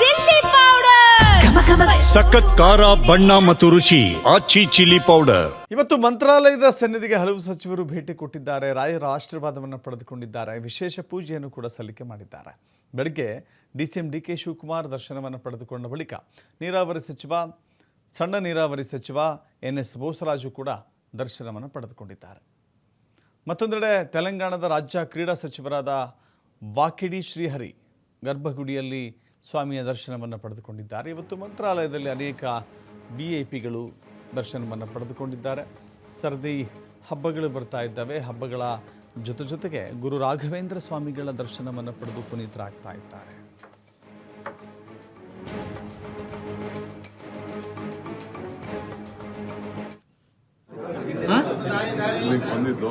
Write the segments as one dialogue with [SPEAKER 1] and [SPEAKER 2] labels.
[SPEAKER 1] Chilli powder.
[SPEAKER 2] ಸಖತ್ ಖಾರ ಬಣ್ಣ ಮತ್ತು ರುಚಿ ಆಚಿ ಚಿಲ್ಲಿ ಪೌಡರ್.
[SPEAKER 3] ಇವತ್ತು ಮಂತ್ರಾಲಯದ ಸನ್ನಿಧಿಗೆ ಹಲವು ಸಚಿವರು ಭೇಟಿ ಕೊಟ್ಟಿದ್ದಾರೆ. ರಾಯರ ಆಶೀರ್ವಾದವನ್ನು ಪಡೆದುಕೊಂಡಿದ್ದಾರೆ. ವಿಶೇಷ ಪೂಜೆಯನ್ನು ಕೂಡ ಸಲ್ಲಿಕೆ ಮಾಡಿದ್ದಾರೆ. ಬೆಳಗ್ಗೆ D C M D K Shivakumar ದರ್ಶನವನ್ನು ಪಡೆದುಕೊಂಡ ಬಳಿಕ ನೀರಾವರಿ ಸಚಿವ ಸಣ್ಣ ನೀರಾವರಿ ಸಚಿವ ಎನ್ ಎಸ್ ಬೋಸರಾಜು ಕೂಡ ದರ್ಶನವನ್ನು ಪಡೆದುಕೊಂಡಿದ್ದಾರೆ. ಮತ್ತೊಂದೆಡೆ ತೆಲಂಗಾಣದ ರಾಜ್ಯ ಕ್ರೀಡಾ ಸಚಿವರಾದ ವಾಕಿಡಿ ಶ್ರೀಹರಿ ಗರ್ಭಗುಡಿಯಲ್ಲಿ ಸ್ವಾಮಿಯ ದರ್ಶನವನ್ನು ಪಡೆದುಕೊಂಡಿದ್ದಾರೆ. ಇವತ್ತು ಮಂತ್ರಾಲಯದಲ್ಲಿ ಅನೇಕ ವಿ ಐ ಪಿಗಳು ದರ್ಶನವನ್ನು ಪಡೆದುಕೊಂಡಿದ್ದಾರೆ. ಸರದಿ ಹಬ್ಬಗಳು ಬರ್ತಾ ಇದ್ದಾವೆ. ಹಬ್ಬಗಳ ಜೊತೆ ಜೊತೆಗೆ ಗುರು ರಾಘವೇಂದ್ರ ಸ್ವಾಮಿಗಳ ದರ್ಶನವನ್ನು ಪಡೆದು ಪುನೀತರಾಗ್ತಾ ಇದ್ದಾರೆ.
[SPEAKER 4] ಬಂದಿದ್ದು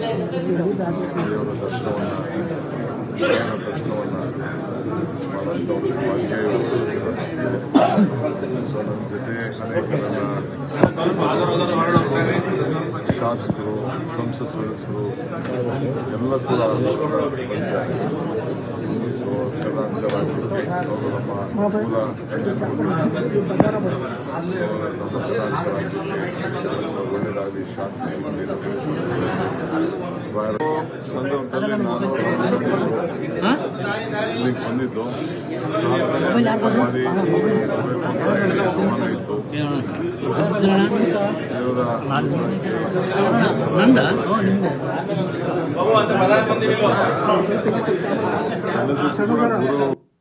[SPEAKER 4] ದೇವರ ದರ್ಶನವನ್ನು ದೇವರ ದರ್ಶನವನ್ನು ಮಾಡೋಂಥ ಒಂದು ಭಾಗ್ಯ ಇವತ್ತು ಸೊ ನನ್ನ ಜೊತೆ ಶಾಸಕರು, ಸಂಸತ್ ಸದಸ್ಯರು, ಎಲ್ಲ ಕೂಡ ಸಂದರ್ಭದಲ್ಲಿ ನಾನು ಇಲ್ಲಿಗೆ ಬಂದಿದ್ದು ನಮ್ಮಲ್ಲಿ ಅವಮಾನ ಇತ್ತು ದೇವರ ಎಲ್ಲದಕ್ಕೂ ಕೂಡ ಗುರು